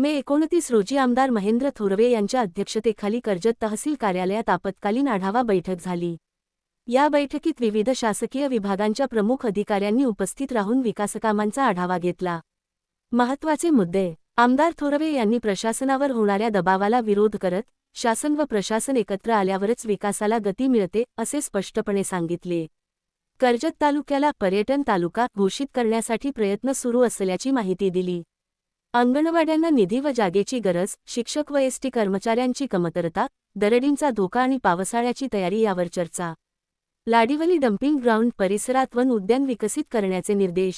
मे एकोणतीस रोजी आमदार महेंद्र थोरवे यांच्या अध्यक्षतेखाली कर्जत तहसील कार्यालयात आपत्कालीन आढावा बैठक झाली. या बैठकीत विविध शासकीय विभागांच्या प्रमुख अधिकाऱ्यांनी उपस्थित राहून विकासकामांचा आढावा घेतला. महत्त्वाचे मुद्दे. आमदार थोरवे यांनी प्रशासनावर होणाऱ्या दबावाला विरोध करत शासन व प्रशासन एकत्र आल्यावरच विकासाला गती मिळते असे स्पष्टपणे सांगितले. कर्जत तालुक्याला पर्यटन तालुका घोषित करण्यासाठी प्रयत्न सुरू असल्याची माहिती दिली. अंगणवाड्यांना निधी व जागेची गरज शिक्षक व एसटी कर्मचाऱ्यांची कमतरता दरडींचा धोका आणि पावसाळ्याची तयारी यावर चर्चा. लाडिवली डम्पिंग ग्राउंड परिसरात वन उद्यान विकसित करण्याचे निर्देश.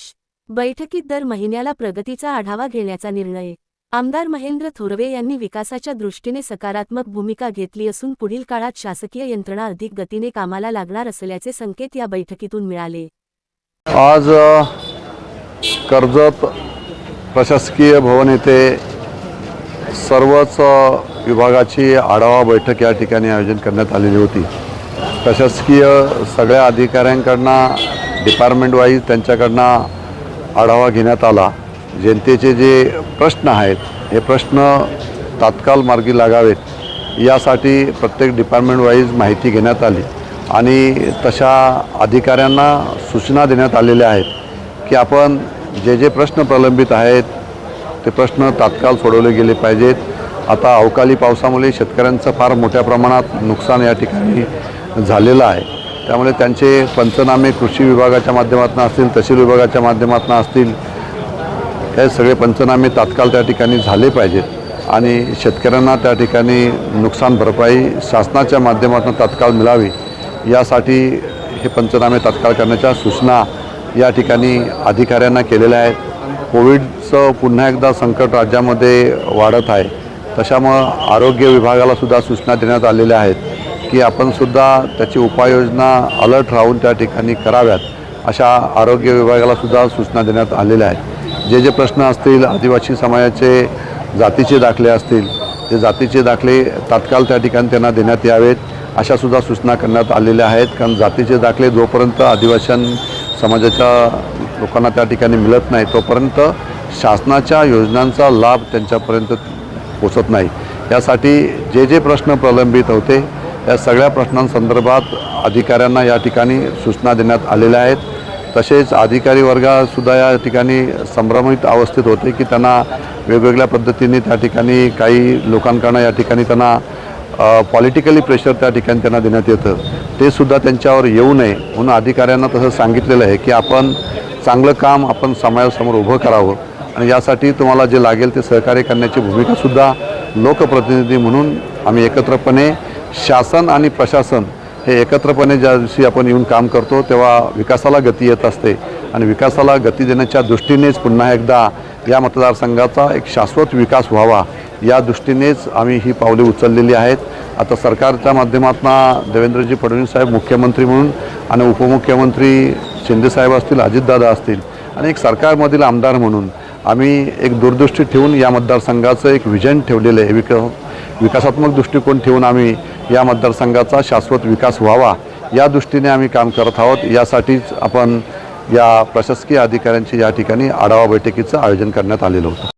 बैठकीत दर महिन्याला प्रगतीचा आढावा घेण्याचा निर्णय. आमदार महेंद्र थोरवे यांनी विकासाच्या दृष्टीने सकारात्मक भूमिका घेतली असून पुढील काळात शासकीय यंत्रणा अधिक गतीने कामाला लागणार असल्याचे संकेत या बैठकीतून मिळाले. आज कर्जत प्रशासकीय भवन येथे सर्वच विभागाची आढावा बैठक या ठिकाणी आयोजन करण्यात आलेली होती. प्रशासकीय सगळ्या अधिकाऱ्यांकडनं डिपार्टमेंट वाईज त्यांच्याकडनं आढावा घेण्यात आला. जनतेचे जे प्रश्न आहेत हे प्रश्न तात्काळ मार्गी लागावेत यासाठी प्रत्येक डिपार्टमेंट वाईज माहिती घेण्यात आली. आणि तशा अधिकाऱ्यांना सूचना देण्यात आलेल्या आहेत की आपण जे जे प्रश्न प्रलंबित आहेत ते प्रश्न तात्काळ सोडवले गेले पाहिजेत. आता अवकाळी पावसामुळे शेतकऱ्यांचं फार मोठ्या प्रमाणात नुकसान या ठिकाणी झालेलं आहे. त्यामुळे त्यांचे पंचनामे कृषी विभागाच्या माध्यमातून असतील तहसील विभागाच्या माध्यमातून असतील हे सगळे पंचनामे तात्काळ त्या ठिकाणी झाले पाहिजेत. आणि शेतकऱ्यांना त्या ठिकाणी नुकसान भरपाई शासनाच्या माध्यमातून तात्काळ मिळावी यासाठी हे पंचनामे तात्काळ करण्याच्या सूचना या ठिकाणी अधिकाऱ्यांना केलेल्या आहेत. कोविडचं पुन्हा एकदा संकट राज्यामध्ये वाढत आहे. तशामुळं आरोग्य विभागालासुद्धा सूचना देण्यात आलेल्या आहेत की आपणसुद्धा त्याची उपाययोजना अलर्ट राहून त्या ठिकाणी कराव्यात अशा आरोग्य विभागालासुद्धा सूचना देण्यात आलेल्या आहेत. जे जे प्रश्न असतील आदिवासी समाजाचे जातीचे दाखले असतील ते जातीचे दाखले तात्काळ त्या ठिकाणी त्यांना देण्यात यावेत अशासुद्धा सूचना करण्यात आलेल्या आहेत. कारण जातीचे दाखले जोपर्यंत आदिवासी समाजाच्या लोकांना त्या ठिकाणी मिळत नाही तोपर्यंत शासनाच्या योजनांचा लाभ त्यांच्यापर्यंत पोचत नाही. यासाठी जे जे प्रश्न प्रलंबित होते या सगळ्या प्रश्नांसंदर्भात अधिकाऱ्यांना या ठिकाणी सूचना देण्यात आलेल्या आहेत. तसेच अधिकारी वर्गासुद्धा या ठिकाणी संभ्रमित अवस्थेत होते की त्यांना वेगवेगळ्या पद्धतीने त्या ठिकाणी काही लोकांकडनं या ठिकाणी त्यांना पॉलिटिकली प्रेशर त्या ठिकाणी त्यांना देण्यात येतं. ते सुद्धा त्यांच्यावर येऊ नये म्हणून अधिकाऱ्यांना तसं सांगितलेलं आहे की आपण चांगलं काम आपण समाजासमोर उभं करावं आणि यासाठी तुम्हाला जे लागेल ते सहकार्य करण्याची भूमिकासुद्धा लोकप्रतिनिधी म्हणून आम्ही एकत्रपणे शासन आणि प्रशासन हे एकत्रपणे ज्या दिवशी आपण येऊन काम करतो तेव्हा विकासाला गती येत असते. आणि विकासाला गती देण्याच्या दृष्टीनेच पुन्हा एकदा या मतदारसंघाचा एक शाश्वत विकास व्हावा या दृष्टीनेच आम्ही ही पावले उचललेली आहेत. आता सरकारच्या माध्यमातून देवेंद्रजी फडणवीस साहेब मुख्यमंत्री म्हणून आणि उपमुख्यमंत्री शिंदेसाहेब असतील अजितदादा असतील आणि एक सरकारमधील आमदार म्हणून आम्ही एक दूरदृष्टी ठेवून या मतदारसंघाचं एक विजन ठेवलेलं आहे. विक विकासात्मक दृष्टिकोन ठेवून आम्ही या मतदारसंघाचा शाश्वत विकास व्हावा या दृष्टीने आम्ही काम करत आहोत. यासाठीच आपण या प्रशासकीय अधिकाऱ्यांची या ठिकाणी आढावा बैठकीचं आयोजन करण्यात आलेलं होतं.